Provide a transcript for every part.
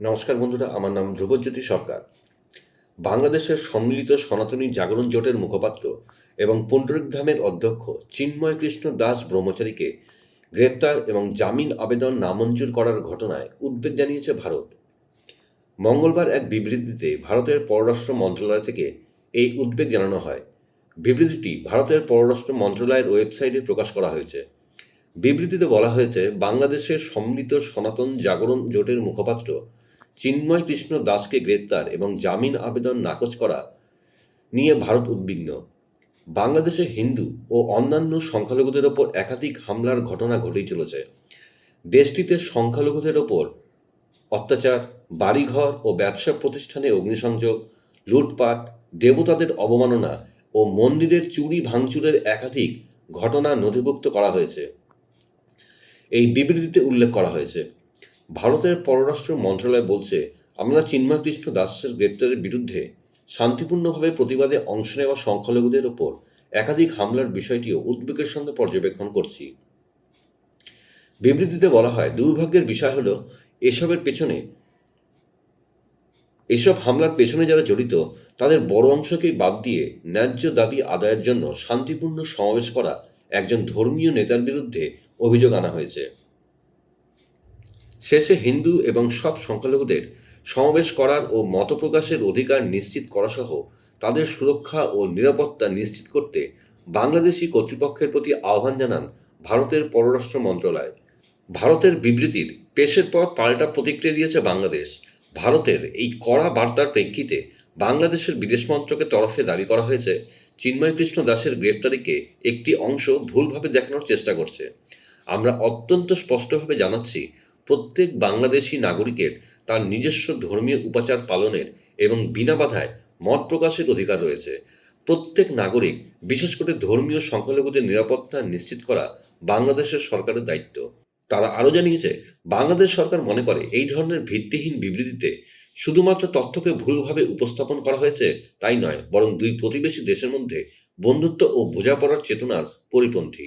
নমস্কার বন্ধুরা, আমার নাম ধ্রুবজ্যোতি সরকার। বাংলাদেশের সম্মিলিত সনাতনী জাগরণ জোটের মুখপাত্র এবং পুণ্ডরিকধামের অধ্যক্ষ চিন্ময় কৃষ্ণ দাস ব্রহ্মচারীকে গ্রেপ্তার এবং জামিন আবেদন নামঞ্জুর করার ঘটনায় উদ্বেগ জানিয়েছে ভারত। মঙ্গলবার এক বিবৃতিতে ভারতের পররাষ্ট্র মন্ত্রণালয় থেকে এই উদ্বেগ জানানো হয়। বিবৃতিটি ভারতের পররাষ্ট্র মন্ত্রণালয়ের ওয়েবসাইটে প্রকাশ করা হয়েছে। বিবৃতিতে বলা হয়েছে, বাংলাদেশের সম্মিলিত সনাতন জাগরণ জোটের মুখপাত্র চিন্ময় কৃষ্ণ দাসকে গ্রেপ্তার এবং জামিন আবেদন নাকচ করা নিয়ে ভারত উদ্বিগ্ন। বাংলাদেশে হিন্দু ও অন্যান্য সংখ্যালঘুদের ওপর একাধিক হামলার ঘটনা ঘটেই চলেছে। দেশটিতে সংখ্যালঘুদের ওপর অত্যাচার, বাড়িঘর ও ব্যবসা প্রতিষ্ঠানে অগ্নিসংযোগ, লুটপাট, দেবতাদের অবমাননা ও মন্দিরের চুরি ভাঙচুরের একাধিক ঘটনা নথিভুক্ত করা হয়েছে। এই বিবৃতিতে উল্লেখ করা হয়েছে। ভারতের পররাষ্ট্র মন্ত্রণালয় বলছে, আমরা চিন্ময় কৃষ্ণ দাসের গ্রেপ্তারের বিরুদ্ধে শান্তিপূর্ণভাবে প্রতিবাদে অংশ নেওয়া সংখ্যালঘুদের ওপর একাধিক হামলার বিষয়টিও উদ্বেগের সঙ্গে পর্যবেক্ষণ করছি। বিবৃতিতে বলা হয়, দুর্ভাগ্যের বিষয় হলো, এসবের পেছনে, এসব হামলার পেছনে যারা জড়িত, তাদের বড় অংশকেই বাদ দিয়ে ন্যায্য দাবি আদায়ের জন্য শান্তিপূর্ণ সমাবেশ করা একজন ধর্মীয় নেতার বিরুদ্ধে অভিযোগ আনা হয়েছে। শেষে হিন্দু এবং সব সংখ্যালঘুদের সমাবেশ করার ও মত প্রকাশের অধিকার নিশ্চিত করা সহ তাদের সুরক্ষা ও নিরাপত্তা নিশ্চিত করতে বাংলাদেশি কর্তৃপক্ষের প্রতি আহ্বান জানান ভারতের পররাষ্ট্র মন্ত্রণালয়। ভারতের বিবৃতির পেশের পর পাল্টা প্রতিক্রিয়া দিয়েছে বাংলাদেশ। ভারতের এই কড়া বার্তার প্রেক্ষিতে বাংলাদেশের বিদেশ মন্ত্রকের তরফে দাবি করা হয়েছে চিন্ময় কৃষ্ণ দাসের গ্রেফতারিকে একটি অংশ ভুলভাবে দেখানোর চেষ্টা করছে। আমরা অত্যন্ত স্পষ্টভাবে জানাচ্ছি প্রত্যেক বাংলাদেশি নাগরিকের তার নিজস্ব ধর্মীয় উপাচার পালনের এবং বিনা বাধায় মত প্রকাশের অধিকার রয়েছে। প্রত্যেক নাগরিক, বিশেষ করে ধর্মীয় সংখ্যালঘুদের নিরাপত্তা নিশ্চিত করা বাংলাদেশের সরকারের দায়িত্ব। তারা আরও জানিয়েছে, বাংলাদেশ সরকার মনে করে এই ধরনের ভিত্তিহীন বিবৃতিতে শুধুমাত্র তথ্যকে ভুলভাবে উপস্থাপন করা হয়েছে তাই নয়, বরং দুই প্রতিবেশী দেশের মধ্যে বন্ধুত্ব ও বোঝাপড়ার চেতনার পরিপন্থী।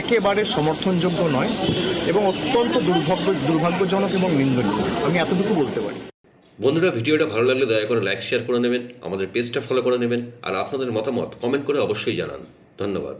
একেবারে সমর্থনযোগ্য নয় এবং অত্যন্ত দুর্ভাগ্য, দুর্ভাগ্যজনক এবং নিন্দনীয়। আমি এতটুকু বলতে পারি। বন্ধুরা, ভিডিওটা ভালো লাগলে দয়া করে লাইক শেয়ার করে নেবেন, আমাদের পেজটা ফলো করে নেবেন, আর আপনাদের মতামত কমেন্ট করে অবশ্যই জানান। ধন্যবাদ।